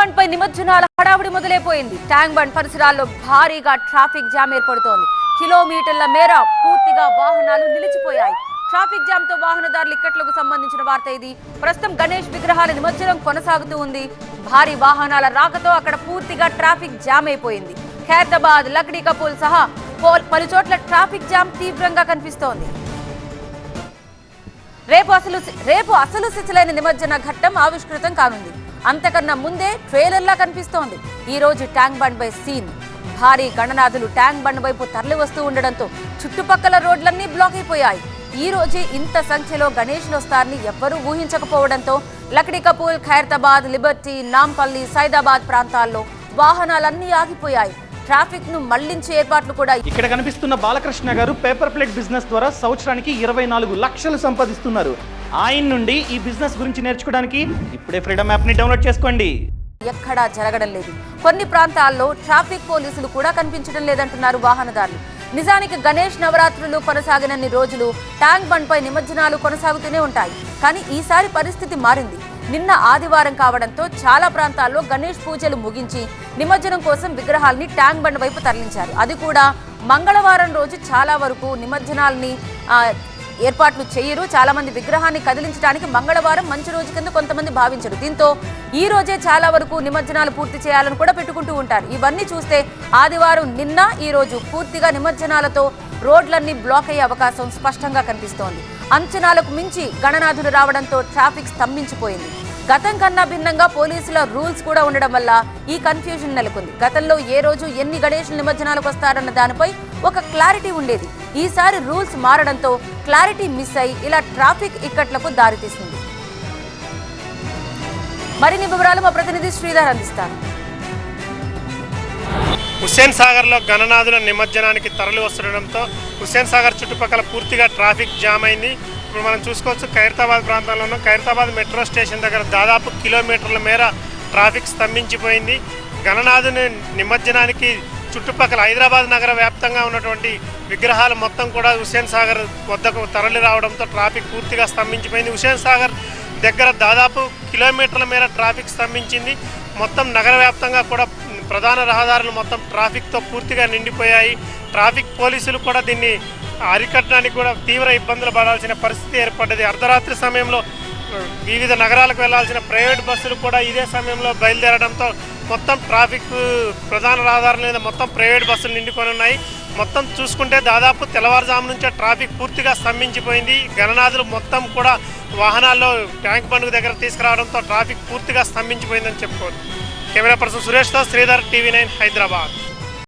Bund పై నిమజ్జనాల హడావుడి మొదలైపోయింది. Tank bund పరిసరాల్లో భారీగా ట్రాఫిక్ జామ్ ఏర్పడుతోంది. కిలోమీటర్ల మేర పూర్తిగా వాహనాలు నిలిచిపోయాయి. ట్రాఫిక్ జామ్తో వాహనదారులు ఇక్కట్లకు సంబంధించిన వార్త ఇది. ప్రస్తుతం గణేష్ విగ్రహాల నిమజ్జనం కొనసాగుతూ ఉంది. భారీ వాహనాల రాకతో అక్కడ పూర్తిగా ట్రాఫిక్ జామ్ అయిపోయింది. ఖైరతాబాద్ లక్డీ కపూల్ సహా పోల్- పలు చోట్ల ట్రాఫిక్ జామ్ తీవ్రంగా కనిపిస్తోంది. రేపు అసలు రేపు అసలు శిథిలైన నిమజ్జన ఘట్టం ఆవిష్కృతం కానుంది. అంతకన్నా ముందే ట్రైలర్లా కనిపిస్తోంది. ఈ రోజు ట్యాంక్ బండ్ పై సీన్. భారీ గణనాథులు ట్యాంక్ బండ్ వైపు తరలి వస్తూ ఉండడంతో చుట్టుపక్కల రోడ్లన్నీ బ్లాక్ అయిపోయాయి. ఈ రోజే ఇంత సంఖ్యలో గణేష్లు వస్తారని ఎవ్వరూ ఊహించకపోవడంతో లక్డీ కపూల్ ఖైరతాబాద్ లిబర్టీ నాంపల్లి సైదాబాద్ ప్రాంతాల్లో వాహనాలన్నీ ఆగిపోయాయి. ట్రాఫిక్ను మళ్ళించే ఏర్పాట్లు కూడా ఇక్కడ కనిపిస్తున్న బాలకృష్ణ గారు పేపర్ ప్లేట్ బిజినెస్ ద్వారా సంవత్సరానికి ఇరవై నాలుగు లక్షలు సంపాదిస్తున్నారు. ఆయన నుండి ఈ బిజినెస్ గురించి నేర్చుకోవడానికి ఇప్పుడే ఫ్రీడమ్ యాప్ని డౌన్లోడ్ చేసుకోండి. ఎక్కడా జరగడం లేదు. కొన్ని ప్రాంతాల్లో ట్రాఫిక్ పోలీసులు కూడా కనిపించడం లేదంటున్నారు వాహనదారులు. నిజానికి గణేష్ నవరాత్రులు కొనసాగినన్ని రోజులు ట్యాంక్ బండ్ పై నిమజ్జనాలు కొనసాగుతూనే ఉంటాయి. కానీ ఈసారి పరిస్థితి మారింది. నిన్న ఆదివారం కావడంతో చాలా ప్రాంతాల్లో గణేష్ పూజలు ముగించి నిమజ్జనం కోసం విగ్రహాల్ని ట్యాంక్ బండ్ వైపు తరలించారు. అది కూడా మంగళవారం రోజు చాలా వరకు నిమజ్జనాల్ని ఏర్పాట్లు చేయరు. చాలా మంది విగ్రహాన్ని కదిలించడానికి మంగళవారం మంచి రోజు కింద కొంతమంది భావించరు. దీంతో ఈ రోజే చాలా వరకు నిమజ్జనాలు పూర్తి చేయాలని కూడా పెట్టుకుంటూ ఉంటారు. ఇవన్నీ చూస్తే ఆదివారం నిన్న ఈ రోజు పూర్తిగా నిమజ్జనాలతో రోడ్లన్నీ బ్లాక్ అయ్యే అవకాశం స్పష్టంగా కనిపిస్తోంది. అంచనాలకు మించి గణనాథులు రావడంతో ట్రాఫిక్ స్తంభించిపోయింది. గతం కన్నా భిన్నంగా పోలీసుల రూల్స్ కూడా ఉండడం వల్ల ఈ కన్ఫ్యూజన్ నెలకొంది. గతంలో ఏ రోజు ఎన్ని గణేష్ నిమజ్జనాలకు వస్తారన్న దానిపై ఒక క్లారిటీ ఉండేది. ఈసారి రూల్స్ మారడంతో క్లారిటీ మిస్ అయి ఇలా ట్రాఫిక్ ఇక్కట్లకు దారితీసింది. మరిన్ని వివరాలు మా ప్రతినిధి శ్రీధర్ అందిస్తారు. హుస్సేన్ సాగర్లో గణనాథుల నిమజ్జనానికి తరలి వస్తుండడంతో హుస్సేన్ సాగర్ చుట్టుపక్కల పూర్తిగా ట్రాఫిక్ జామ్ అయింది. ఇప్పుడు మనం చూసుకోవచ్చు ఖైరతాబాద్ ప్రాంతంలోనూ ఖైరతాబాద్ మెట్రో స్టేషన్ దగ్గర దాదాపు కిలోమీటర్ల మేర ట్రాఫిక్ స్తంభించిపోయింది. గణనాథుని నిమజ్జనానికి చుట్టుపక్కల హైదరాబాద్ నగర వ్యాప్తంగా ఉన్నటువంటి విగ్రహాలు మొత్తం కూడా హుస్సేన్ సాగర్ వద్దకు తరలి రావడంతో ట్రాఫిక్ పూర్తిగా స్తంభించిపోయింది. హుస్సేన్ సాగర్ దగ్గర దాదాపు కిలోమీటర్ల మేర ట్రాఫిక్ స్తంభించింది. మొత్తం నగర వ్యాప్తంగా కూడా ప్రధాన రహదారులు మొత్తం ట్రాఫిక్తో పూర్తిగా నిండిపోయాయి. ట్రాఫిక్ పోలీసులు కూడా దీన్ని అరికట్టడానికి కూడా తీవ్ర ఇబ్బందులు పడాల్సిన పరిస్థితి ఏర్పడ్డది. అర్ధరాత్రి సమయంలో వివిధ నగరాలకు వెళ్ళాల్సిన ప్రైవేట్ బస్సులు కూడా ఇదే సమయంలో బయలుదేరడంతో మొత్తం ట్రాఫిక్ ప్రధాన రహదారుల మీద మొత్తం ప్రైవేట్ బస్సులు నిండుకొని ఉన్నాయి. మొత్తం చూసుకుంటే దాదాపు తెల్లవారుజాము నుంచే ట్రాఫిక్ పూర్తిగా స్తంభించిపోయింది. గణనాథులు మొత్తం కూడా వాహనాల్లో ట్యాంక్ బండ్ దగ్గర తీసుకురావడంతో ట్రాఫిక్ పూర్తిగా స్తంభించిపోయిందని చెప్పుకోవచ్చు. కెమెరా పర్సన్ సురేష్తో శ్రీధర్ టీవీ నైన్ హైదరాబాద్.